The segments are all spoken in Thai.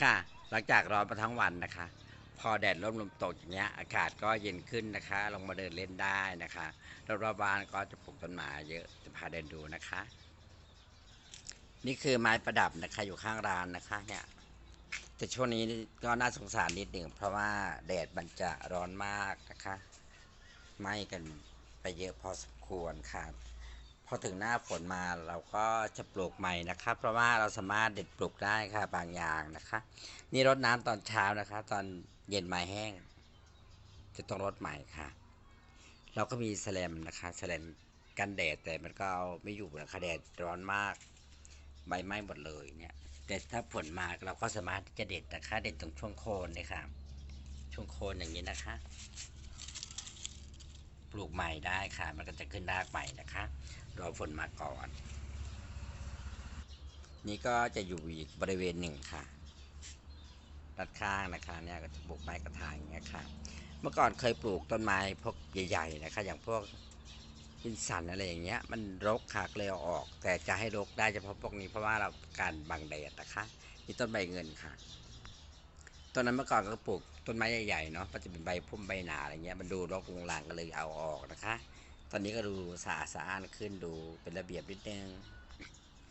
ค่ะ หลังจากร้อนมาทั้งวันนะคะ พอแดดร่มลมตกอย่างเงี้ย อากาศก็เย็นขึ้นนะคะ ลงมาเดินเล่นได้นะคะรอบๆบ้านก็จะปลูกต้นไม้เยอะจะพาเดินดูนะคะ นี่คือไม้ประดับนะคะอยู่ข้างร้านนะคะเนี่ยแต่ช่วงนี้ก็น่าสงสารนิดหนึ่งเพราะว่าแดดมันจะร้อนมากนะคะไหม้กันไปเยอะพอสมควรค่ะ อถึงหน้าฝนมาเราก็จะปลูกใหม่นะคะเพราะว่าเราสามารถเด็ดปลูกได้ค่ะบางอย่างนะคะ นี่รดน้ำตอนเช้านะคะ ตอนเย็นไม้แห้ง จะต้องรดใหม่ค่ะ เราก็มีแสลมนะคะแสลมกันแดดแต่มันก็ไม่อยู่นะคะแดดร้อนมากใบไหม้หมดเลยเนี่ยแต่ถ้าผลมาเราก็สามารถที่จะเด็ดนะคะ เด็ดตรงช่วงโคนเลยค่ะช่วงโคนอย่างนี้นะคะ ปลูกใหม่ได้ค่ะ มันก็จะขึ้นรากใหม่นะคะ รอฝนมาก่อน นี่ก็จะอยู่อีกบริเวณหนึ่งค่ะด้านข้างนะคะเนี่ยก็จะปลูกไม้กระถางอย่างเงี้ยค่ะเมื่อก่อนเคยปลูกต้นไม้พวกใหญ่ๆนะคะอย่างพวกอินสันอะไรอย่างเงี้ย มันรกค่ะเลยเอออก แต่จะให้รกได้เฉพาะพวกนี้เพราะว่าเราการบังแดดนะคะนี่ต้นใบเงินค่ะต้นนั้นเมื่อก่อนก็ปลูกต้นไม้ใหญ่ๆเนาะมันจะเป็นใบพุ่มใบหนาอะไรเงี้ยมันดูรกรุงรังก็เลยเอาออกนะคะ ตอนนี้ก็ดูสะอาดสะอ้านขึ้นดูเป็นระเบียบนิดนึง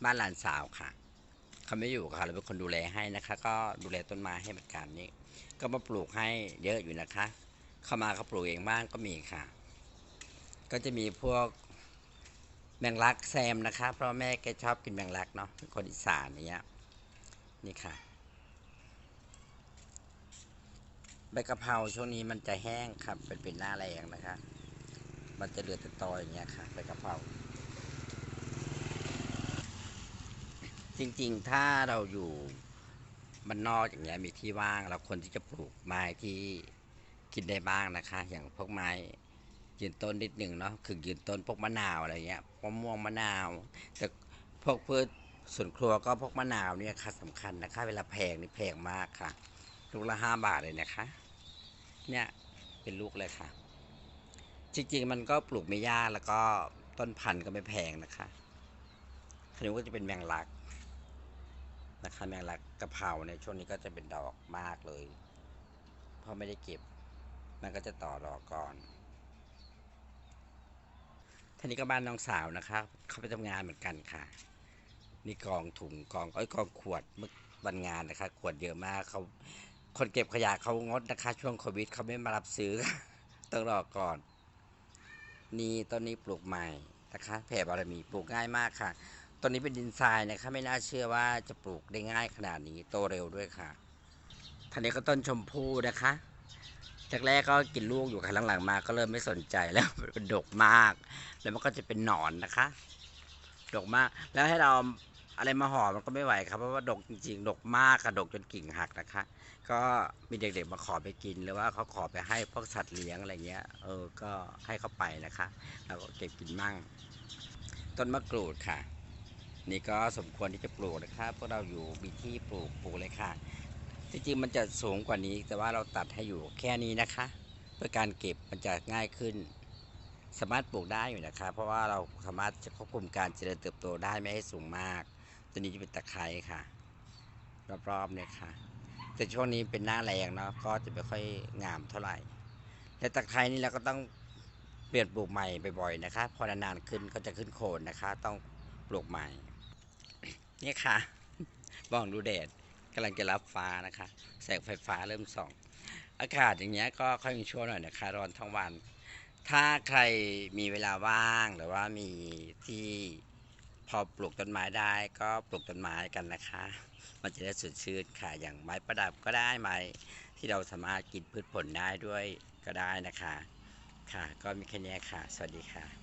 บ้านหลานสาวค่ะเขาไม่อยู่ค่ะเราเป็นคนดูแลให้นะคะ ก็ดูแลต้นไม้ให้เหมือนกันนี่ก็มาปลูกให้เยอะอยู่นะคะ เข้ามาเขาปลูกเองบ้างก็มีค่ะ ก็จะมีพวกแมงลักแซมนะคะ เพราะแม่แกชอบกินแมงลักเนาะคนอีสานเงี้ยนี่ค่ะใบกะเพราช่วงนี้มันจะแห้งครับเป็นเป็นหน้าแรงนะคะ มันจะเหลือแต่ตออย่างเงี้ยค่ะใบกะเพราจริงๆ ถ้าเราอยู่มันนอกอย่างเงี้ยมีที่ว่างเราควรที่จะปลูกไม้ที่กินได้บ้างนะคะ อย่างพวกไม้ยืนต้นนิดหนึ่งเนาะคือยืนต้นพวกมะนาวอะไรเงี้ยมะม่วงมะนาว แต่พวกพืชสวนครัวก็พวกมะนาวเนี่ยค่ะสำคัญนะคะ เวลาแพงนี่แพงมากค่ะลูกละห้าบาทเลยนะคะ เนี่ยเป็นลูกเลยค่ะ จริงๆ มันก็ปลูกไม่ยากแล้วก็ต้นพันธุ์ก็ไม่แพงนะคะคันนี้ก็จะเป็นแมงลักนะคะแมงลักกะเพราในช่วงนี้ก็จะเป็นดอกมากเลย เพราะไม่ได้เก็บ มันก็จะต่อดอกก่อนท่านี้ก็บ้านน้องสาวนะคะเขาไปทำงานเหมือนกันค่ะนี่กองถุงกองเอ้ยกองขวดเมื่อวันงานนะคะ ขวดเยอะมากเขาคนเก็บขยะเขางดนะคะ ช่วงโควิดเขาไม่มารับซื้อต้องรอก่อน นี่ต้นนี้ปลูกใหม่นะคะแผ่บารมีปลูกง่ายมากค่ะต้นนี้เป็นดินทรายนะคะไม่น่าเชื่อว่าจะปลูกได้ง่ายขนาดนี้โตเร็วด้วยค่ะท่านนี้ก็ต้นชมพู่นะคะจากแรกก็กินลูกอยู่ค่ะหลังๆมา ก็เริ่มไม่สนใจแล้วเป็นดกมาก แล้วมันก็จะเป็นหนอนนะคะ ดกมาก แล้วให้เราอะไรมาห่อมันก็ไม่ไหวครับเพราะว่าดกจริงๆ ดกมากค่ะดกจนกิ่งหักนะคะ ก็มีเด็กๆมาขอไปกินหรือว่าเขาขอไปให้พวกสัตว์เลี้ยงอะไรเงี้ย เออ ก็ให้เขาไปนะคะเราก็เก็บกินมั่ง ต้นมะกรูดค่ะ นี่ก็สมควรที่จะปลูกนะครับพวกเราอยู่มีที่ปลูกปลูกเลยค่ะจริงๆมันจะสูงกว่านี้ แต่ว่าเราตัดให้อยู่แค่นี้นะคะเพื่อการเก็บมันจะง่ายขึ้น สามารถปลูกได้อยู่นะคะเพราะว่าเราสามารถจะควบคุมการเจริญเติบโตได้ไม่ให้สูงมาก ตัวนี้จะเป็นตะไคร้ค่ะ รอบๆเนี่ยค่ะ แต่ช่วงนี้เป็นหน้าแรงเนาะก็จะไม่ค่อยงามเท่าไหร่แต่ตะไคร้นี่เราก็ต้องเปลี่ยนปลูกใหม่บ่อยๆนะคะ พอนานๆขึ้นก็จะขึ้นโคนนะคะ ต้องปลูกใหม่ นี่ค่ะบ้องดูแดดกำลังจะรับฟ้านะคะ แสงไฟฟ้าเริ่มส่อง อากาศอย่างเงี้ยก็ค่อยมีช่วงหน่อยนะคะ ร้อนทั้งวัน ถ้าใครมีเวลาว่างหรือว่ามีที่พอปลูกต้นไม้ได้ก็ปลูกต้นไม้กันนะคะ มันจะได้สดชื่นค่ะ อย่างไม้ประดับก็ได้ไม้ที่เราสามารถกินพืชผลได้ด้วยก็ได้นะคะ ค่ะ ก็มีแค่นี้ค่ะ สวัสดีค่ะ